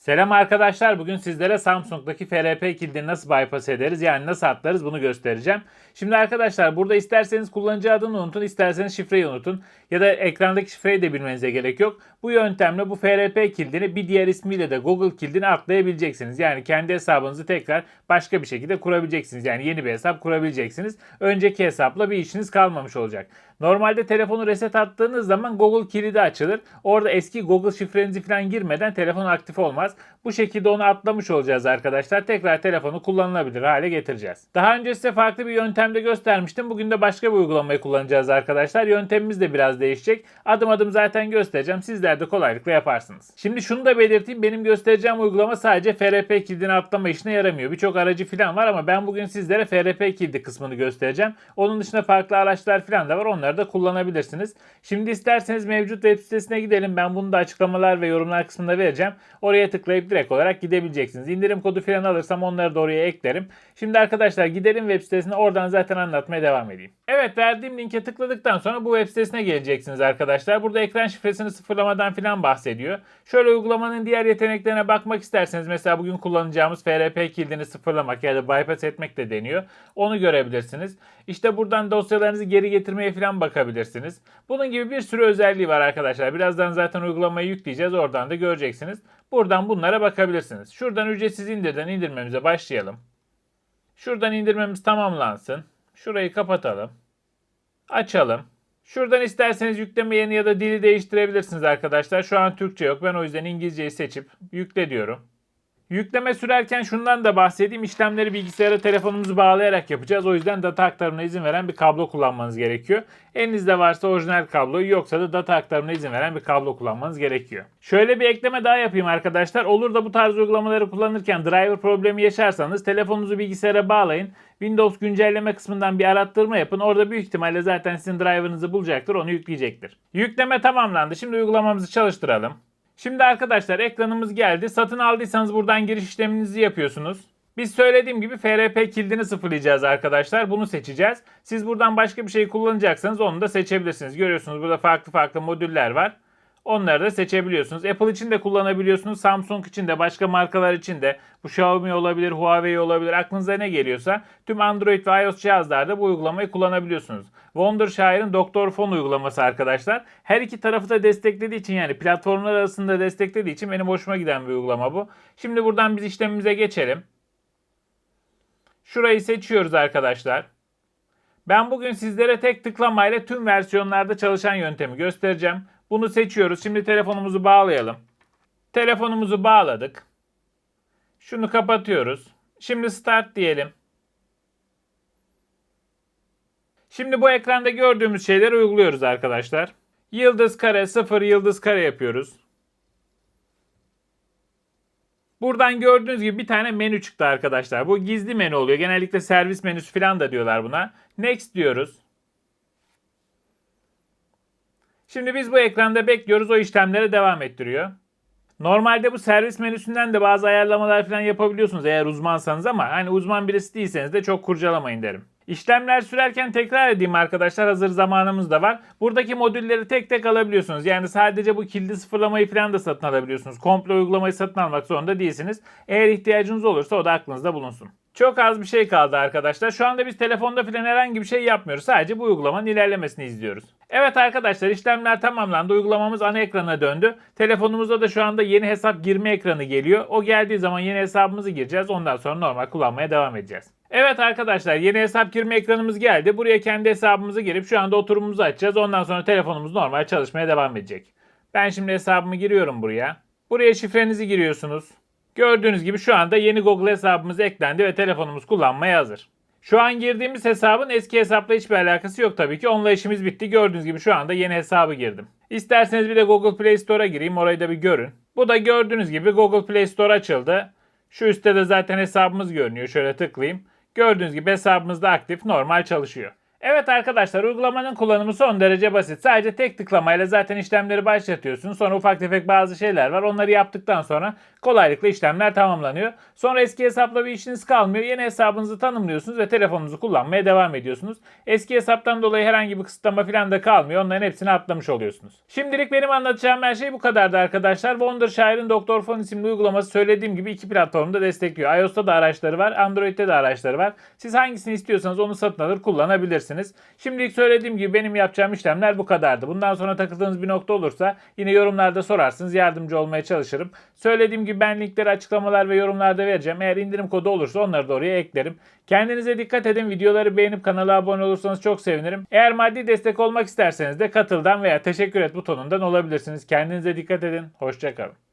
Selam arkadaşlar. Bugün sizlere Samsung'daki FRP kilidini nasıl bypass ederiz yani nasıl atlarız bunu göstereceğim. Şimdi arkadaşlar burada isterseniz kullanıcı adını unutun, isterseniz şifreyi unutun ya da ekrandaki şifreyi de bilmenize gerek yok. Bu yöntemle bu FRP kilidini bir diğer ismiyle de Google kilidini atlayabileceksiniz. Yani kendi hesabınızı tekrar başka bir şekilde kurabileceksiniz. Yani yeni bir hesap kurabileceksiniz. Önceki hesapla bir işiniz kalmamış olacak. Normalde telefonu reset attığınız zaman Google kilidi açılır. Orada eski Google şifrenizi falan girmeden telefon aktif olmaz. Bu şekilde onu atlamış olacağız arkadaşlar. Tekrar telefonu kullanılabilir hale getireceğiz. Daha önce size farklı bir yöntemde göstermiştim. Bugün de başka bir uygulamayı kullanacağız arkadaşlar. Yöntemimiz de biraz değişecek. Adım adım zaten göstereceğim. Sizler de kolaylıkla yaparsınız. Şimdi şunu da belirteyim. Benim göstereceğim uygulama sadece FRP kilidini atlama işine yaramıyor. Birçok aracı falan var ama ben bugün sizlere FRP kilidi kısmını göstereceğim. Onun dışında farklı araçlar falan da var. Onları da kullanabilirsiniz. Şimdi isterseniz mevcut web sitesine gidelim. Ben bunu da açıklamalar ve yorumlar kısmında vereceğim. Oraya tıklayıp direkt olarak gidebileceksiniz. İndirim kodu falan alırsam onları da oraya eklerim. Şimdi arkadaşlar gidelim web sitesine oradan zaten anlatmaya devam edeyim. Evet verdiğim linke tıkladıktan sonra bu web sitesine geleceksiniz arkadaşlar. Burada ekran şifresini sıfırlamadan falan bahsediyor. Şöyle uygulamanın diğer yeteneklerine bakmak isterseniz mesela bugün kullanacağımız FRP kilidini sıfırlamak ya da bypass etmek de deniyor. Onu görebilirsiniz. İşte buradan dosyalarınızı geri getirmeye falan bakabilirsiniz. Bunun gibi bir sürü özelliği var arkadaşlar. Birazdan zaten uygulamayı yükleyeceğiz. Oradan da göreceksiniz. Buradan bunlara bakabilirsiniz. Şuradan ücretsiz indirden indirmemize başlayalım. Şuradan indirmemiz tamamlansın. Şurayı kapatalım. Açalım. Şuradan isterseniz yükleme yeni ya da dili değiştirebilirsiniz arkadaşlar. Şu an Türkçe yok. Ben o yüzden İngilizceyi seçip yükle diyorum. Yükleme sürerken şundan da bahsedeyim. İşlemleri bilgisayara telefonumuzu bağlayarak yapacağız. O yüzden data aktarımına izin veren bir kablo kullanmanız gerekiyor. Elinizde varsa orijinal kabloyu yoksa da data aktarımına izin veren bir kablo kullanmanız gerekiyor. Şöyle bir ekleme daha yapayım arkadaşlar. Olur da bu tarz uygulamaları kullanırken driver problemi yaşarsanız telefonunuzu bilgisayara bağlayın. Windows güncelleme kısmından bir arattırma yapın. Orada büyük ihtimalle zaten sizin driver'ınızı bulacaktır. Onu yükleyecektir. Yükleme tamamlandı. Şimdi uygulamamızı çalıştıralım. Şimdi arkadaşlar ekranımız geldi. Satın aldıysanız buradan giriş işleminizi yapıyorsunuz. Biz söylediğim gibi FRP kilidini sıfırlayacağız arkadaşlar. Bunu seçeceğiz. Siz buradan başka bir şey kullanacaksanız onu da seçebilirsiniz. Görüyorsunuz burada farklı farklı modüller var. Onları da seçebiliyorsunuz. Apple için de kullanabiliyorsunuz. Samsung için de başka markalar için de. Bu Xiaomi olabilir, Huawei olabilir. Aklınıza ne geliyorsa tüm Android ve iOS cihazlarda bu uygulamayı kullanabiliyorsunuz. Wondershire'ın Doktor Phone uygulaması arkadaşlar. Her iki tarafı da desteklediği için yani platformlar arasında desteklediği için benim hoşuma giden bir uygulama bu. Şimdi buradan biz işlemimize geçelim. Şurayı seçiyoruz arkadaşlar. Ben bugün sizlere tek tıklamayla tüm versiyonlarda çalışan yöntemi göstereceğim. Bunu seçiyoruz. Şimdi telefonumuzu bağlayalım. Telefonumuzu bağladık. Şunu kapatıyoruz. Şimdi start diyelim. Şimdi bu ekranda gördüğümüz şeyleri uyguluyoruz arkadaşlar. Yıldız kare 0 yıldız kare yapıyoruz. Buradan gördüğünüz gibi bir tane menü çıktı arkadaşlar. Bu gizli menü oluyor. Genellikle servis menüsü falan da diyorlar buna. Next diyoruz. Şimdi biz bu ekranda bekliyoruz. O işlemlere devam ettiriyor. Normalde bu servis menüsünden de bazı ayarlamalar falan yapabiliyorsunuz eğer uzmansanız ama hani uzman birisi değilseniz de çok kurcalamayın derim. İşlemler sürerken tekrar edeyim arkadaşlar hazır zamanımız da var. Buradaki modülleri tek tek alabiliyorsunuz. Yani sadece bu kilidi sıfırlamayı falan da satın alabiliyorsunuz. Komple uygulamayı satın almak zorunda değilsiniz. Eğer ihtiyacınız olursa o da aklınızda bulunsun. Çok az bir şey kaldı arkadaşlar. Şu anda biz telefonda falan herhangi bir şey yapmıyoruz. Sadece bu uygulamanın ilerlemesini izliyoruz. Evet arkadaşlar işlemler tamamlandı. Uygulamamız ana ekrana döndü. Telefonumuzda da şu anda yeni hesap girme ekranı geliyor. O geldiği zaman yeni hesabımızı gireceğiz. Ondan sonra normal kullanmaya devam edeceğiz. Evet arkadaşlar yeni hesap girme ekranımız geldi. Buraya kendi hesabımızı girip şu anda oturumumuzu açacağız. Ondan sonra telefonumuz normal çalışmaya devam edecek. Ben şimdi hesabımı giriyorum buraya. Buraya şifrenizi giriyorsunuz. Gördüğünüz gibi şu anda yeni Google hesabımız eklendi ve telefonumuz kullanmaya hazır. Şu an girdiğimiz hesabın eski hesapla hiçbir alakası yok tabii ki. Onunla işimiz bitti. Gördüğünüz gibi şu anda yeni hesabı girdim. İsterseniz bir de Google Play Store'a gireyim. Orayı da bir görün. Bu da gördüğünüz gibi Google Play Store açıldı. Şu üstte de zaten hesabımız görünüyor. Şöyle tıklayayım. Gördüğünüz gibi hesabımız da aktif, normal çalışıyor. Evet arkadaşlar uygulamanın kullanımı son derece basit. Sadece tek tıklamayla zaten işlemleri başlatıyorsunuz. Sonra ufak tefek bazı şeyler var. Onları yaptıktan sonra kolaylıkla işlemler tamamlanıyor. Sonra eski hesapla bir işiniz kalmıyor. Yeni hesabınızı tanımlıyorsunuz ve telefonunuzu kullanmaya devam ediyorsunuz. Eski hesaptan dolayı herhangi bir kısıtlama falan da kalmıyor. Onların hepsini atlamış oluyorsunuz. Şimdilik benim anlatacağım her şey bu kadardı arkadaşlar. Wondershire'ın Doktor Phone isimli uygulaması söylediğim gibi iki platformda destekliyor. iOS'ta da araçları var, Android'de de araçları var. Siz hangisini istiyorsanız onu satın alır kullanabilirsiniz. Şimdilik söylediğim gibi benim yapacağım işlemler bu kadardı. Bundan sonra takıldığınız bir nokta olursa yine yorumlarda sorarsınız. Yardımcı olmaya çalışırım. Söylediğim gibi ben linkleri açıklamalar ve yorumlarda vereceğim. Eğer indirim kodu olursa onları da oraya eklerim. Kendinize dikkat edin. Videoları beğenip kanala abone olursanız çok sevinirim. Eğer maddi destek olmak isterseniz de katıldan veya teşekkür et butonundan olabilirsiniz. Kendinize dikkat edin. Hoşçakalın.